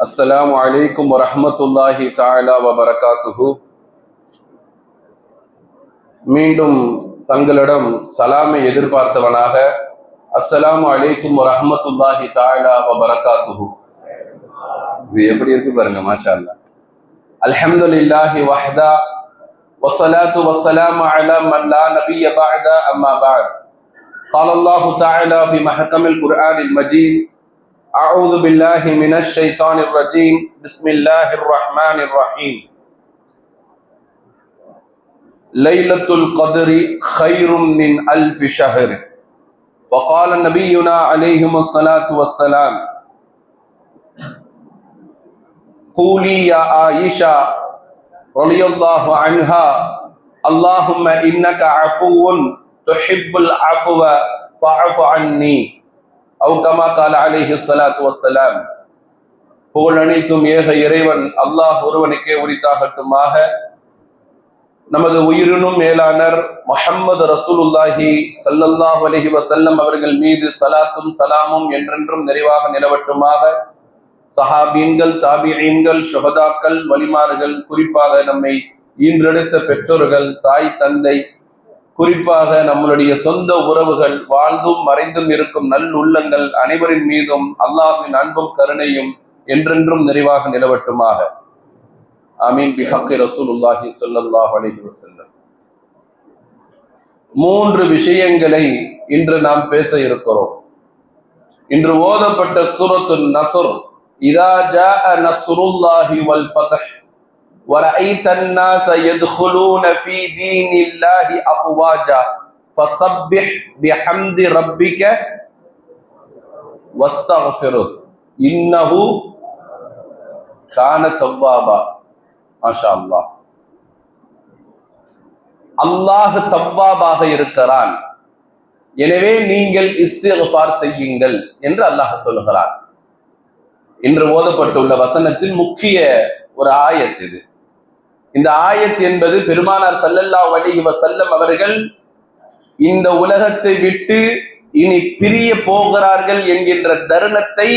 அஸ்ஸலாமு அலைக்கும் வரஹ்மத்துல்லாஹி தஆலா வபரகாத்துஹு மீண்டும் தங்களிடம் சலாமை எதிர்பார்த்தவனாக அஸ்ஸலாமு அலைக்கும் வரஹ்மத்துல்லாஹி தஆலா வபரகாத்துஹு இது எப்படி இருக்கு பாருங்க மாஷா அல்லாஹ் அல்ஹம்துலில்லாஹி வஹ்தா والصلاة والسلام على من لا نبي بعد أما بعد قال الله تعالى في محكم القرآن المجيد أعوذ بالله من الشيطان الرجيم. بسم الله الرحمن الرحيم. ليلة القدر خير من ألف شهر. وقال نبينا عليهم الصلاة والسلام قولي يا عائشة رضي الله عنها اللهم إنك عفو تحب العفو فاعف عني. அவு கமா கால சலாத்து வசலாம் புகழ் அனைத்தும் ஏக இறைவன் அல்லாஹ் ஒருவனுக்கே உரித்தாகட்டுமாக. நமது உயிரினும் மேலானர் முஹம்மது ரசூலுல்லாஹி சல்லல்லாஹ் அலஹி வசல்லம் அவர்கள் மீது சலாத்தும் சலாமும் என்றென்றும் நிறைவாக நிலவட்டுமாக. சஹாபீன்கள் தாபியீன்கள் சுகதாக்கள் வலிமார்கள் குறிப்பாக நம்மை ஈன்றெடுத்த பெற்றோர்கள் தாய் தந்தை குறிப்பாக நம்மளுடைய சொந்த உறவுகள் வாழ்ந்தும் மறைந்தும் இருக்கும் நல் உள்ளங்கள் அனைவரின் மீதும் அல்லாஹின் அன்பும் கருணையும் என்றென்றும் நிறைவாக நிலவட்டுமாக. அமீன் பிஹக்கி ரசூலுல்லாஹி சொல்லல்லாஹ் அலைஹி வசல்லம் மூன்று விஷயங்களை இன்று நாம் பேச இருக்கிறோம். இன்று ஓதப்பட்ட சூரத்து நசுர் இதா ஜாஅ நசுருல்லாஹி வல் பதஹ் ورأيت الناس يدخلون في دين الله أفواجا فسبح بحمد ربك واستغفره إنه كان توابا ما شاء الله அல்லாஹ் தவ்வாபாக இருக்கிறான் எனவே நீங்கள் இஸ்திஃபார் செய்யுங்கள் என்று அல்லாஹ் சொல்லுகிறார் இன்று ஓதப்பட்டுள்ள வசனத்தில் முக்கிய ஒரு ஆயத் இது இந்த ஆயத் என்பது பெருமானார் சல்லல்லா அலிஹி செல்லம் அவர்கள் இந்த உலகத்தை விட்டு இனி பிரிய போகிறார்கள் என்கின்ற தருணத்தை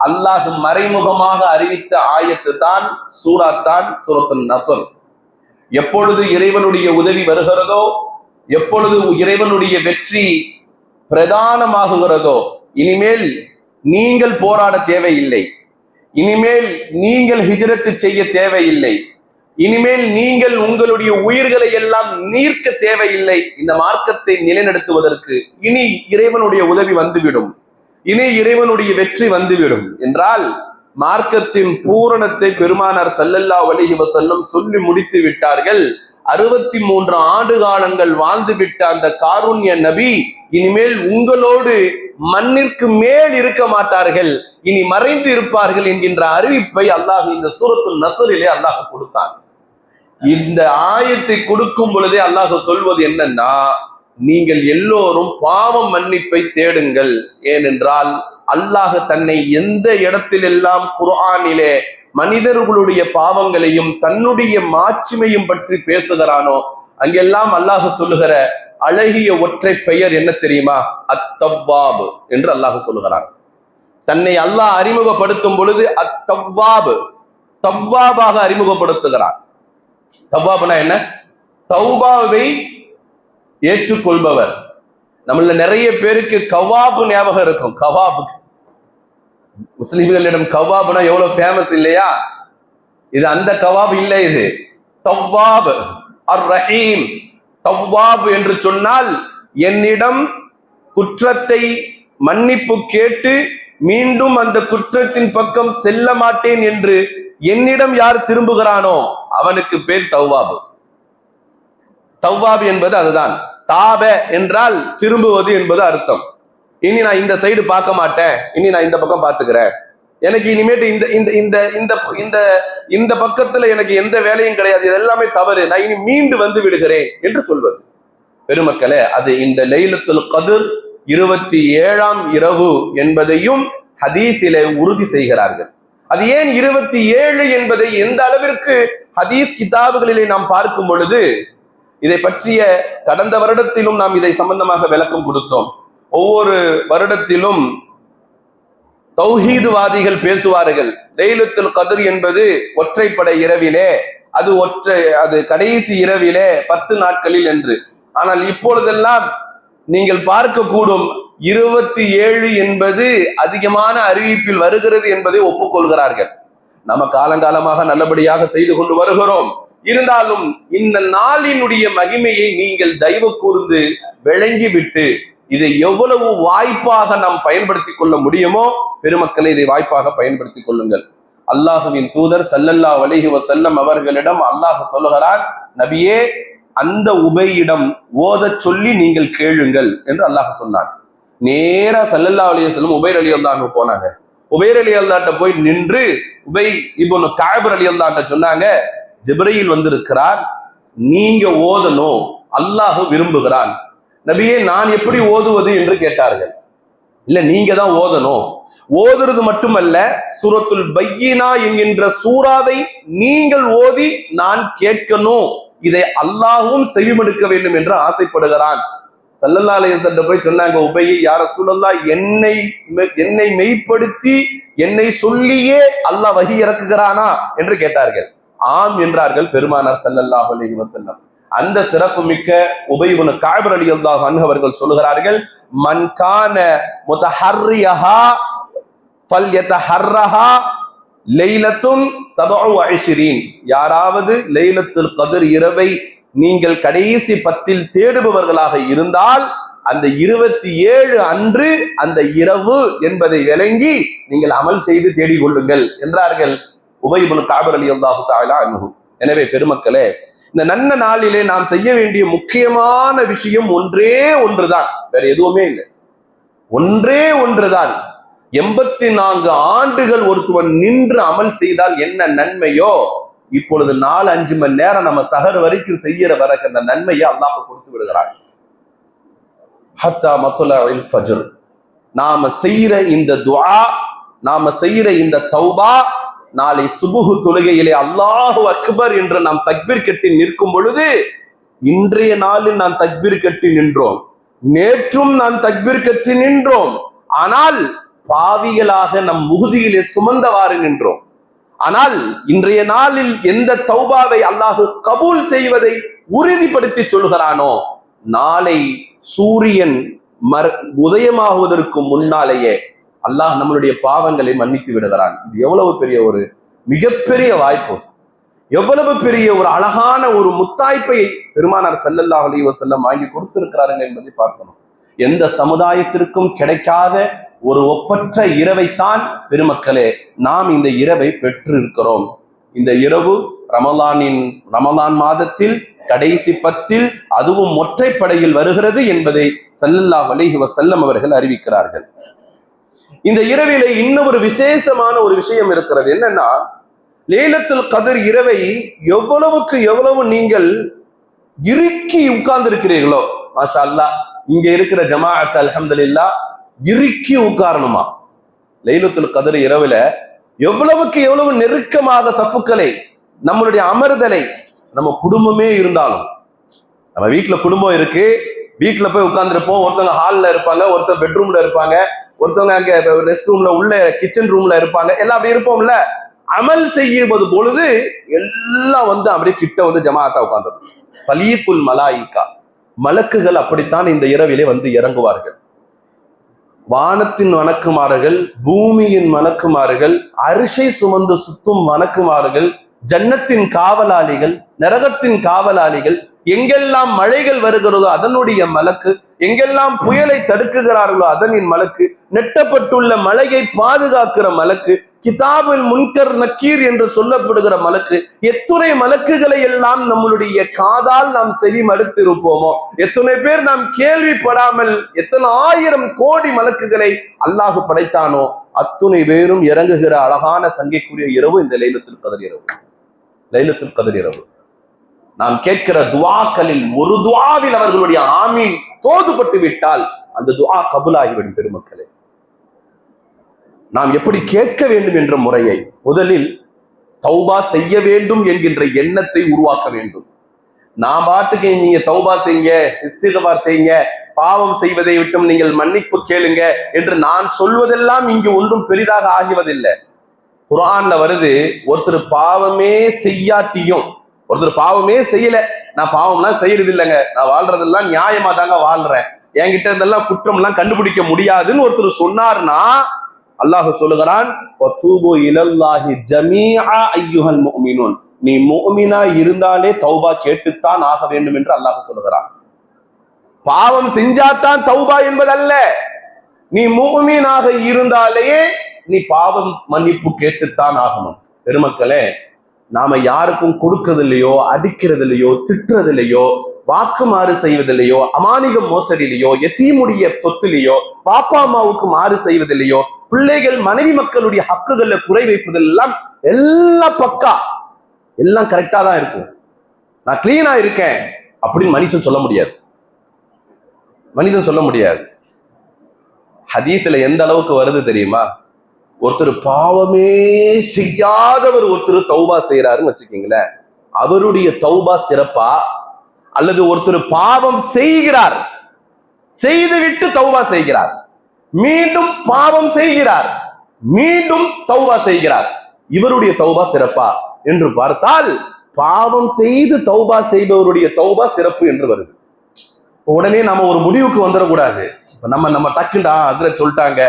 அல்லாஹ் மறைமுகமாக அறிவித்த ஆயத்து தான் சூடாத்தான் சுரத்தன் சுரத்துல் நசல். எப்பொழுது இறைவனுடைய உதவி வருகிறதோ எப்பொழுது இறைவனுடைய வெற்றி பிரதானமாகுகிறதோ இனிமேல் நீங்கள் போராட தேவையில்லை. இனிமேல் நீங்கள் ஹிஜரத்து செய்ய தேவையில்லை. இனிமேல் நீங்கள் உங்களுடைய உயிர்களை எல்லாம் நீர்க்க தேவையில்லை. இந்த மார்க்கத்தை நிலைநடத்துவதற்கு இனி இறைவனுடைய உதவி வந்துவிடும். இனி இறைவனுடைய வெற்றி வந்துவிடும். என்றால் மார்க்கத்தின் பூரணத்தை பெருமானார் சல்லல்லா அலிஹி வசல்லம் சொல்லி முடித்து விட்டார்கள். அறுபத்தி மூன்று ஆண்டு காலங்கள் வாழ்ந்து விட்ட அந்த காருண்ய நபி இனிமேல் உங்களோடு மண்ணிற்கு மேல் இருக்க மாட்டார்கள். இனி மறைந்து இருப்பார்கள் என்கின்ற அறிவிப்பை அல்லாஹ் இந்த சூரத்துல் நசலிலே அல்லாஹ் கொடுத்தான். இந்த ஆயத்தை கொடுக்கும் பொழுதே அல்லாஹ் சொல்வது என்னன்னா நீங்கள் எல்லோரும் பாவம் மன்னிப்பை தேடுங்கள். ஏனென்றால் அல்லாஹ் தன்னை எந்த இடத்திலெல்லாம் குர்ஆனிலே மனிதர்களுடைய பாவங்களையும் தன்னுடைய மாட்சிமையும் பற்றி பேசுகிறானோ அங்கெல்லாம் அல்லாஹ் சொல்லுகிற அழகிய ஒற்றை பெயர் என்ன தெரியுமா? அத்தவ்வாபு என்று அல்லாஹ் சொல்லுகிறான். தன்னை அல்லாஹ் அறிமுகப்படுத்தும் பொழுது அத்தவ்வாபு தவ்வாபாக அறிமுகப்படுத்துகிறான். தவ்வாபுனா என்ன? தௌபாவை ஏற்றுக்கொள்பவர். நம்மள நிறைய பேருக்கு கவாபு ஞாபகம் இருக்கும். கவாபு. முஸ்லிம்களிடம் கவாப்னா எவ்வளவு ஃபேமஸ் இல்லையா? இது அந்த கவாப் இல்லை இது. தவ்வாப். அர் ரஹீம் தவ்வாப் என்று சொன்னால் என்னிடம் குற்றத்தை மன்னிப்பு கேட்டு மீண்டும் அந்த குற்றத்தின் பக்கம் செல்ல மாட்டேன் என்று என்னிடம் யார் திரும்புகிறானோ அவனுக்கு பேர் தௌவாபு. தௌவாபு என்பது அதுதான். தாப என்றால் திரும்புவது என்பது அர்த்தம். இனி நான் இந்த சைடு பார்க்க மாட்டேன். இனி நான் இந்த பக்கம் பார்த்துக்கிறேன். எனக்கு இனிமேட்டு இந்த இந்த இந்த இந்த இந்த இந்த பக்கத்துல எனக்கு எந்த வேலையும் கிடையாது. இது எல்லாமே தவறு. நான் இனி மீண்டு வந்து விடுகிறேன் என்று சொல்வது. பெருமக்களே அது இந்த லைலத்துல் கதிர் இருபத்தி ஏழாம் இரவு என்பதையும் ஹதீஸிலே உறுதி செய்கிறார்கள். அது ஏன் இருபத்தி ஏழு என்பதை எந்த அளவிற்கு ஹதீஸ் கிதாபுகளிலே நாம் பார்க்கும் பொழுது இதை பற்றிய கடந்த வருடத்திலும் நாம் இதை சம்பந்தமாக விளக்கம் கொடுத்தோம். ஒவ்வொரு வருடத்திலும் தௌஹீதுவாதிகள் பேசுவார்கள். லைலத்துல் கதிர் என்பது ஒற்றைப்படை இரவிலே அது ஒற்றை அது கடைசி இரவிலே பத்து நாட்களில் என்று. ஆனால் இப்பொழுதெல்லாம் நீங்கள் பார்க்கக்கூடும் இருபத்தி ஏழு என்பது அதிகமான அறிவிப்பில் வருகிறது என்பதை ஒப்புக்கொள்கிறார்கள். நம்ம காலங்காலமாக நல்லபடியாக செய்து கொண்டு வருகிறோம். இருந்தாலும் இந்த நாளினுடைய மகிமையை நீங்கள் தயவு கூர்ந்து விளங்கி விட்டு இதை எவ்வளவு வாய்ப்பாக நாம் பயன்படுத்திக் கொள்ள முடியுமோ பெருமக்களை இதை வாய்ப்பாக பயன்படுத்திக் கொள்ளுங்கள். அல்லாஹுவின் தூதர் சல்லல்லா அலைஹி செல்லம் அவர்களிடம் அல்லாஹ் சொல்லுகிறார் நபியே அந்த உபையிடம் ஓதச் சொல்லி நீங்கள் கேளுங்கள் என்று அல்லாஹ் சொன்னார் நேரா சல்லல்லா அலிய செல்லும் உபைர் அலி அல்லாஹ் போனாங்க. உபேர் அலி அல்லாட்ட போய் நின்று உபை இப்போ காபர் அலி அல்லாட்ட சொன்னாங்க ஜிப்ரையில் வந்திருக்கிறார் நீங்க ஓதணும் அல்லாஹ் விரும்புகிறான். நபியே நான் எப்படி ஓதுவது? என்று கேட்டார்கள். இல்ல நீங்க தான் ஓதணும். ஓதுறது மட்டுமல்ல சுரத்துல் பையினா என்கின்ற சூறாவை நீங்கள் ஓதி நான் கேட்கணும். இதை அல்லாவும் செய்யும் எடுக்க வேண்டும் என்று ஆசைப்படுகிறான். சல்லல்லா அலைஹி போய் சொன்னாங்க உபையை யார சூழல்லா என்னை என்னை மெய்ப்படுத்தி என்னை சொல்லியே அல்லாஹ் வகி இறக்குகிறானா? என்று கேட்டார்கள். ஆம் என்றார்கள் பெருமானார் சல்லல்லாஹ் அலைஹி வஸல்லம். அந்த சிறப்பு மிக்க உபயுபுன காபர் அலி அல்லாஹ் அவர்கள் சொல்லுகிறார்கள் மன் ஃபல் முதஹர்ரியஹா ஃபல்யதஹர்ரஹா லைலத்துன் சபஉ அஷிரீன் யாராவது லைலத்துல் கதிர் இரவை நீங்கள் கடைசி பத்தில் தேடுபவர்களாக இருந்தால் அந்த இருபத்தி ஏழு அன்று அந்த இரவு என்பதை விளங்கி நீங்கள் அமல் செய்து தேடிக் கொள்ளுங்கள் என்றார்கள் உபயுபுன் காபர் அலி அல்லாஹு தாலா எனவே பெருமக்களே இந்த நன்ன நாளிலே நாம் செய்ய வேண்டிய முக்கியமான விஷயம் ஒன்றே ஒன்றுதான். வேற எதுவுமே இல்லை. ஒன்றே ஒன்றுதான். எண்பத்தி நான்கு ஆண்டுகள் ஒருத்தவன் நின்று அமல் செய்தால் என்ன நன்மையோ? இப்பொழுது நாலு அஞ்சு மணி நேரம் நம்ம சகர் வரைக்கும் செய்யற வரைக்கும் அந்த நன்மையை அல்லாஹ் கொடுத்து விடுகிறான். ஹத்தா மத்துலா ஃபஜர். நாம செய்யற இந்த துவா நாம செய்யற இந்த தௌபா நாளை சுபுகு தொழுகையிலே அல்லாஹு அக்பர் என்று நாம் தக்பீர் கட்டி நிற்கும் பொழுது இன்றைய நாளில் நாம் தக்பீர் கட்டி நின்றோம். நேற்றும் நான் தக்பீர் கட்டி நின்றோம். ஆனால் பாவிகளாக நம் முகுதியிலே சுமந்தவாறு நின்றோம். ஆனால் இன்றைய நாளில் எந்த தௌபாவை அல்லாஹு கபூல் செய்வதை உறுதிப்படுத்தி சொல்கிறானோ நாளை சூரியன் மர் உதயமாகுவதற்கு முன்னாலேயே அல்லாஹ் நம்மளுடைய பாவங்களை மன்னித்து விடுகிறான். இது எவ்வளவு பெரிய ஒரு மிகப்பெரிய வாய்ப்பு. எவ்வளவு பெரிய ஒரு அழகான ஒரு முத்தாய்ப்பை பெருமானார் செல்லல்லாஹ் அலைஹி வஸல்லம் வாங்கி கொடுத்திருக்கிறாருங்க என்பதை பார்க்கணும். எந்த சமுதாயத்திற்கும் கிடைக்காத ஒரு ஒப்பற்ற இரவைத்தான் பெருமக்களே நாம் இந்த இரவை பெற்றிருக்கிறோம். இந்த இரவு ரமலானின் ரமலான் மாதத்தில் கடைசி பத்தில் அதுவும் ஒற்றைப்படையில் வருகிறது என்பதை சல்லல்லா அலைஹி செல்லம் அவர்கள் அறிவிக்கிறார்கள். இந்த இரவிலே இன்னும் ஒரு விசேஷமான ஒரு விஷயம் இருக்கிறது. என்னன்னா லேலத்தில் கதிர் இரவை எவ்வளவுக்கு எவ்வளவு நீங்கள் இறுக்கி உட்கார்ந்திருக்கிறீர்களோ மாஷா அல்லா இங்க இருக்கிற ஜமாஅத் அலமதுல்லா இறுக்கி உட்காரணுமா? லைலத்துல் கதிர் இரவுல எவ்வளவுக்கு எவ்வளவு நெருக்கமாக சஃப்புக்களை நம்மளுடைய அமர்தலை நம்ம குடும்பமே இருந்தாலும் நம்ம வீட்டுல குடும்பம் இருக்கு வீட்டுல போய் உட்காந்துருப்போம் ஒருத்தவங்க ஹால்ல இருப்பாங்க ஒருத்தர் பெட்ரூம்ல இருப்பாங்க ஒருத்தவங்க அங்க ரெஸ்ட் ரூம்ல உள்ள கிச்சன் ரூம்ல இருப்பாங்க எல்லாம் அப்படி இருப்போம்ல. அமல் செய்யுவது பொழுது எல்லாம் வந்து அப்படியே கிட்ட வந்து ஜமாத்தா உட்கார்ந்து பலியக்குல் மலாயிக்கா மலக்குகள் அப்படித்தான் இந்த இரவிலே வந்து இறங்குவார்கள். வானத்தின் வணக்குமாறுகள் பூமியின் வணக்குமாறுகள் அரிசை சுமந்து சுத்தும் வணக்குமாறுகள் ஜன்னத்தின் காவலாளிகள் நரகத்தின் காவலாளிகள் எங்கெல்லாம் மழைகள் வருகிறதோ அதனுடைய மலக்கு எங்கெல்லாம் புயலை தடுக்குகிறார்களோ அதனின் மலக்கு நெட்டப்பட்டுள்ள மலையை பாதுகாக்கிற மலக்கு கிதாபில் முன்கர் நக்கீர் என்று சொல்லப்படுகிற மலக்கு. எத்துணை மலக்குகளை எல்லாம் நம்மளுடைய காதால் நாம் செவி மடுத்திருப்போமோ எத்தனை பேர் நாம் கேள்விப்படாமல் எத்தனை ஆயிரம் கோடி மலக்குகளை அல்லாஹு படைத்தானோ? அத்துணை பேரும் இறங்குகிற அழகான சங்கைக்குரிய இரவு இந்த லைலத்தில் கதிர் இரவு. லைலத்தில் கதிர் இரவு. நாம் கேட்கிற துவாக்களில் ஒரு துவாவில் அவர்களுடைய ஆமீன் தோதுபட்டு விட்டால் அந்த துவா கபுலாகிவிடும் பெருமக்கள். நாம் எப்படி கேட்க வேண்டும் என்ற முறையை முதலில் தௌபா செய்ய வேண்டும் என்கின்ற எண்ணத்தை உருவாக்க வேண்டும். நான் பாட்டுக்கு நீங்க தௌபா செய்யுங்க இஸ்திகபார் செய்யுங்க பாவம் செய்வதை விட்டும் நீங்கள் மன்னிப்பு கேளுங்க என்று நான் சொல்வதெல்லாம் இங்கு ஒன்றும் பெரிதாக ஆகுவதில்லை. குரான்ல வருது ஒருத்தர் பாவமே செய்யாட்டியும் ஒருத்தர் பாவமே செய்யல. நான் பாவம்லாம் செய்யறது இல்லைங்க நான் வாழ்றதெல்லாம் நியாயமா தாங்க வாழ்றேன். என்கிட்ட இருந்தெல்லாம் குற்றம்லாம் கண்டுபிடிக்க முடியாதுன்னு ஒருத்தர் சொன்னார்னா அல்லாஹ் சொல்லுகிறான் நீ மோமினா இருந்தாலே தௌபா கேட்டுத்தான் ஆக வேண்டும் என்று அல்லாஹ் சொல்லுகிறான். பாவம் செஞ்சாதான் தௌபா என்பதல்ல. நீ முஃமினாக இருந்தாலேயே நீ பாவம் மன்னிப்பு கேட்டுத்தான் ஆகணும். பெருமக்களே நாம யாருக்கும் கொடுக்கறதில்லையோ அடிக்கிறதில்லையோ வாக்கு மாறு செய்வதில்லையோ அமானிகம் மோசடியிலையோ எத்தீமுடைய சொத்துலையோ பாப்பா அம்மாவுக்கு மாறு செய்வதில்லையோ பிள்ளைகள் மனைவி மக்களுடைய ஹக்குகள்ல குறை வைப்பதெல்லாம் எல்லாம் பக்கா எல்லாம் கரெக்டா தான் இருக்கும். நான் கிளீனா இருக்கேன் அப்படின்னு மனுஷன் சொல்ல முடியாது. மனிதன் சொல்ல முடியாது. ஹதீஸ்ல எந்த அளவுக்கு வருது தெரியுமா? ஒருத்தர் பாவமே செய்யாதவர் ஒருத்தர் தௌபா செய்யறாருன்னு வச்சுக்கீங்களேன். அவருடைய தௌபா சிறப்பா அல்லது ஒருத்தர் பாவம் செய்கிறார் செய்துவிட்டு தௌபா செய்கிறார் மீண்டும் பாவம் செய்கிறார் மீண்டும் தௌபா செய்கிறார் இவருடைய தௌபா சிறப்பா என்று பார்த்தால் பாவம் செய்து தௌபா செய்பவருடைய தௌபா சிறப்பு என்று வருது. உடனே நம்ம ஒரு முடிவுக்கு வந்துடக்கூடாது. நம்ம நம்ம டக்குண்டா ஹசரத் சொல்லிட்டாங்க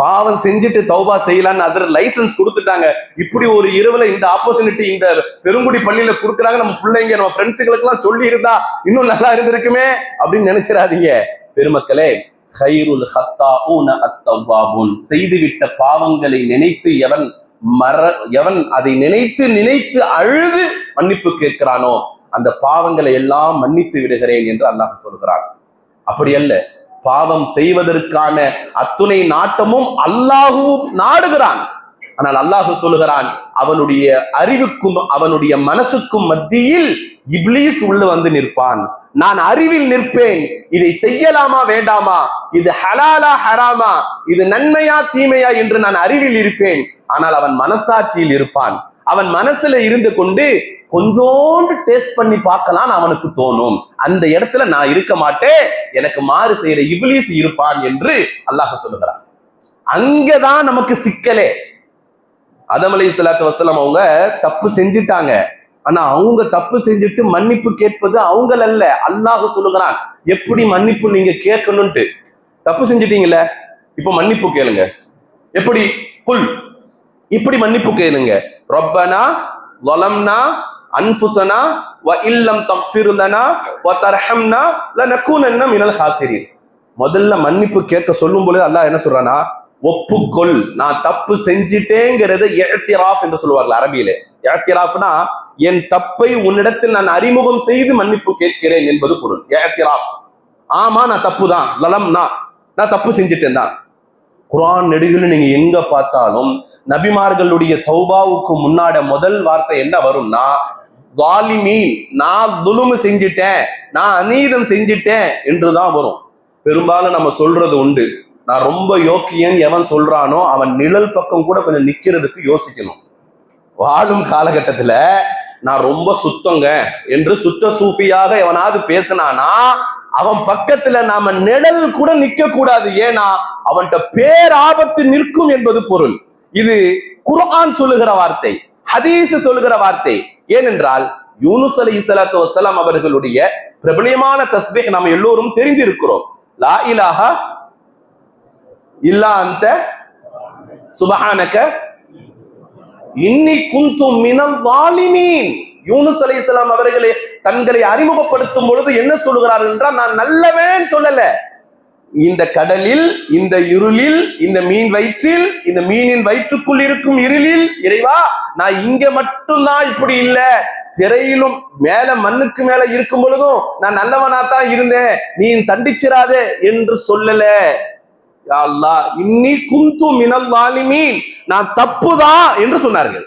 பாவம் செஞ்சுட்டு தௌபா செய்யலாம்னு அதர் லைசன்ஸ் கொடுத்துட்டாங்க. இப்படி ஒரு இரவுல இந்த ஆப்பர்ச்சுனிட்டி இந்த பெருங்குடி பள்ளியில கொடுக்குறாங்க. நம்ம பிள்ளைங்க நம்ம ஃப்ரெண்ட்ஸுகளுக்கு எல்லாம் சொல்லி இருந்தா இன்னும் நல்லா இருந்திருக்குமே அப்படின்னு நினைச்சிடாதீங்க. பெருமக்களே ஹைருல் ஹத்தாஊன அத்தவ்வாபுன். செய்துவிட்ட பாவங்களை நினைத்து எவன் மற எவன் அதை நினைத்து நினைத்து அழுது மன்னிப்பு கேட்கிறானோ அந்த பாவங்களை எல்லாம் மன்னித்து விடுகிறேன் என்று அல்லாஹ் சொல்கிறான். அப்படி அல்ல. பாவம் செய்வதற்கான அத்துணை நாட்டமும் அல்லாஹுவும் நாடுகிறான். ஆனால் அல்லாஹு சொல்லுகிறான் அவனுடைய அறிவுக்கும் அவனுடைய மனசுக்கும் மத்தியில் இப்லீஸ் உள்ள வந்து நிற்பான். நான் அறிவில் நிற்பேன் இதை செய்யலாமா வேண்டாமா? இது ஹலாலா ஹராமா? இது நன்மையா தீமையா என்று நான் அறிவில் இருப்பேன். ஆனால் அவன் மனசாட்சியில் இருப்பான். அவன் மனசுல இருந்து கொண்டு கொஞ்சோண்டு டேஸ்ட் பண்ணி பார்க்கலாம் அவனுக்கு தோணும். அந்த இடத்துல நான் இருக்க மாட்டேன். எனக்கு மாறு செய்யற இபிலிஸ் இருப்பான் என்று அல்லாஹ் சொல்லுகிறான். அங்கதான் நமக்கு சிக்கலே. அதமலை அலை சலாத்து வசலம் அவங்க தப்பு செஞ்சுட்டாங்க. ஆனா அவங்க தப்பு செஞ்சுட்டு மன்னிப்பு கேட்பது அவங்கள அல்ல அல்லாஹ் சொல்லுகிறான். எப்படி மன்னிப்பு நீங்க கேட்கணும்ட்டு தப்பு செஞ்சிட்டீங்கல்ல? இப்ப மன்னிப்பு கேளுங்க. எப்படி? புல் இப்படி மன்னிப்பு கேளுங்க. ரொப்பனா வலம்னா அன்புசனா வ இல்லம் தஃபிருலனா வ தர்ஹம்னா லனகூனன்ன மினல் ஹாசிரின். முதல்ல மன்னிப்பு கேட்க சொல்லும் பொழுது அல்லாஹ் என்ன சொல்றானா ஒப்புக்கொள். நான் தப்பு செஞ்சிட்டேங்கிறது எழுத்திராஃப் என்று சொல்லுவார்கள் அரபியில. எழுத்திராஃப்னா என் தப்பை உன்னிடத்தில் நான் அறிமுகம் செய்து மன்னிப்பு கேட்கிறேன் என்பது பொருள். எழுத்திராஃப் ஆமா நான் தப்பு தான் லலம்னா நான் தப்பு செஞ்சிட்டேன் தான். குரான் நெடுகில் நீங்க எங்க பார்த்தாலும் நபிமார்களுடைய தௌபாவுக்கு முன்னாட முதல் வார்த்தை என்ன வரும்னா வாலிமீன் நான் துலுமு செஞ்சிட்டேன் நான் அநீதம் செஞ்சிட்டேன் என்றுதான் வரும். பெரும்பாலும் நம்ம சொல்றது உண்டு. நான் ரொம்ப யோக்கியன் எவன் சொல்றானோ அவன் நிழல் பக்கம் கூட கொஞ்சம் நிக்கிறதுக்கு யோசிக்கணும். வாழும் காலகட்டத்துல நான் ரொம்ப சுத்தங்க என்று சுத்த சூஃபியாக எவனாவது பேசினானா அவன் பக்கத்துல நாம நிழல் கூட நிக்க கூடாது ஏன்னா அவன்கிட்ட பேராபத்து நிற்கும் என்பது பொருள். இது குர்ஆன் சொல்லுகிற வார்த்தை ஹதீஸ் சொல்லுகிற வார்த்தை. ஏனென்றால் யூனுஸ் அலி இஸ்லாத்து வசலாம் அவர்களுடைய பிரபலியமான தஸ்பீஹ் நாம் எல்லோரும் தெரிந்திருக்கிறோம். லா இலாஹா இல்லா அந்த சுபஹானக. இன்னி குந்தும் மினல் வாலிமீன். யூனுஸ் அலைஹிஸ்ஸலாம் அவர்களே தங்களை அறிமுகப்படுத்தும் பொழுது என்ன சொல்லுகிறார் என்றால் நான் நல்லவன் சொல்லல. இந்த கடலில் இந்த இருளில் இந்த மீன் வயிற்றில் இந்த மீனின் வயிற்றுக்குள் இருக்கும் இருளில் இறைவா நான் இங்க மட்டும்தான் இப்படி இல்ல. திரையிலும் மேல மண்ணுக்கு மேல இருக்கும் பொழுதும் நான் நல்லவனா தான் இருந்தேன். நீ தண்டிச்சிடாதே என்று சொல்லல. இன்னி குந்து மினல் வாலிமீன். நான் தப்புதான் என்று சொன்னார்கள்.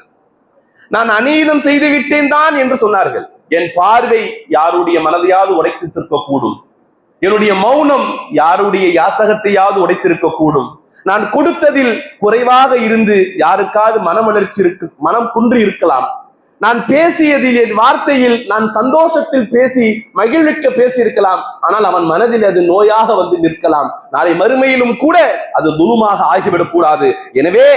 நான் அநீதம் செய்து விட்டேன் தான் என்று சொன்னார்கள். என் பார்வை யாருடைய மனதையாவது உடைத்திருக்க கூடும் என்னுடைய மௌனம் யாருடைய யாசகத்தையாவது உடைத்திருக்க கூடும் நான் கொடுத்ததில் குறைவாக இருந்து யாருக்காவது மனமலர்ச்சி இருக்கு மனம் குன்றி இருக்கலாம். நான் பேசியதில் என் வார்த்தையில் நான் சந்தோஷத்தில் பேசி மகிழ்விக்க பேசியிருக்கலாம். ஆனால் அவன் மனதில் அது நோயாக வந்து நிற்கலாம். நாளை மறுமையிலும் கூட அது துணுமாக ஆகிவிடக் கூடாது எனவே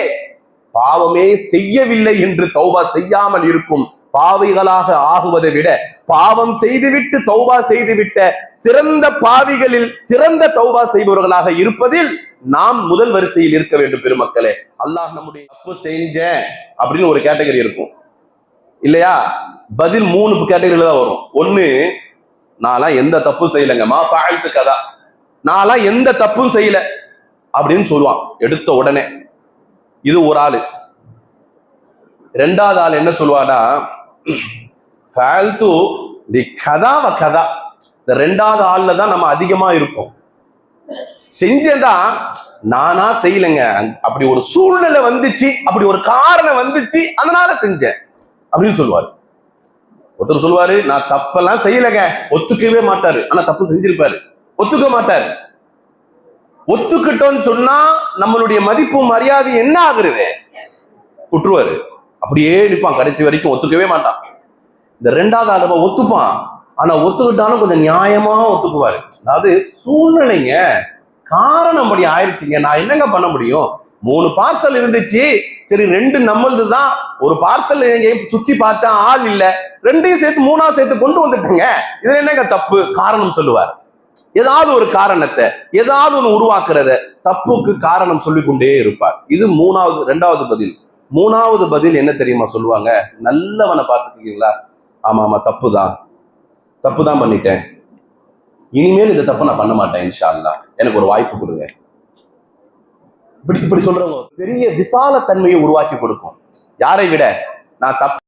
பாவமே செய்யவில்லை என்று தௌபா செய்யாமல் இருக்கும். பாவிகளாக ஆகுவதை விட பாவம் செய்துவிட்டு தௌபா செய்துவிட்ட சிறந்த பாவிகளில் சிறந்த தௌபா செய்பவர்களாக இருப்பதில் நாம் முதல் வரிசையில் இருக்க வேண்டும் பெருமக்களே. அல்லாஹ் நம்முடைய தப்பு செஞ்ச அப்படின்னு ஒரு கேட்டகரி இருக்கும். இல்லையா? பதில் மூணு கேட்டகரியில தான் வரும். ஒண்ணு நான்லாம் எந்த தப்பும் செய்யலைங்க. மா பாழ்த்து கதா. நான்லாம் எந்த தப்பும் செய்யல அப்படின்னு சொல்லுவான். எடுத்த உடனே. இது ஒரு ஆளு. ரெண்டாவது ஆள் என்ன சொல்லுவானா ஃபால்து தி கதாவ கதா. இந்த ரெண்டாவது ஆள்ல தான் நம்ம அதிகமா இருப்போம் செஞ்சதா நானா செய்யலைங்க. அப்படி ஒரு சூழ்நிலை வந்துச்சு அப்படி ஒரு காரணம் வந்துச்சு அதனால செஞ்சேன். அப்படின்னு சொல்லுவாரு. ஒருத்தர் சொல்லுவாரு நான் தப்பெல்லாம் செய்யலைங்க. ஒத்துக்கவே மாட்டாரு. ஆனா தப்பு செஞ்சிருப்பாரு. ஒத்துக்க மாட்டாரு. ஒத்துக்கிட்டோம்னு சொன்னா நம்மளுடைய மதிப்பு மரியாதை என்ன ஆகுறது? விட்டுருவாரு அப்படியே நிற்பான் கடைசி வரைக்கும் ஒத்துக்கவே மாட்டான். இந்த ரெண்டாவது ஆளுமை ஒத்துப்பான். ஆனா ஒத்துக்கிட்டாலும் கொஞ்சம் நியாயமா ஒத்துக்குவாரு. அதாவது சூழ்நிலைங்க காரணம் அப்படி ஆயிடுச்சுங்க நான் என்னங்க பண்ண முடியும்? மூணு பார்சல் இருந்துச்சு. சரி ரெண்டு நம்மளது தான். ஒரு பார்சல் சுத்தி பார்த்தா ஆள் இல்ல. ரெண்டையும் சேர்த்து மூணா சேர்த்து கொண்டு வந்துட்டேங்க. இதுல என்னங்க தப்பு? காரணம் சொல்லுவார். ஏதாவது ஒரு காரணத்தை ஏதாவது ஒன்று உருவாக்குறத தப்புக்கு காரணம் சொல்லிக்கொண்டே இருப்பார். இது மூணாவது ரெண்டாவது பதில். மூணாவது பதில் என்ன தெரியுமா சொல்லுவாங்க? நல்லவனை பார்த்துருக்கீங்களா? ஆமா ஆமா தப்பு தான் தப்பு தான் பண்ணிட்டேன். இனிமேல் இந்த தப்பு நான் பண்ண மாட்டேன் இன்ஷா அல்லா எனக்கு ஒரு வாய்ப்பு கொடுங்க. இப்படி இப்படி சொல்றவங்க பெரிய விசால தன்மையை உருவாக்கி கொடுக்கும். யாரை விட? நான் தப்பு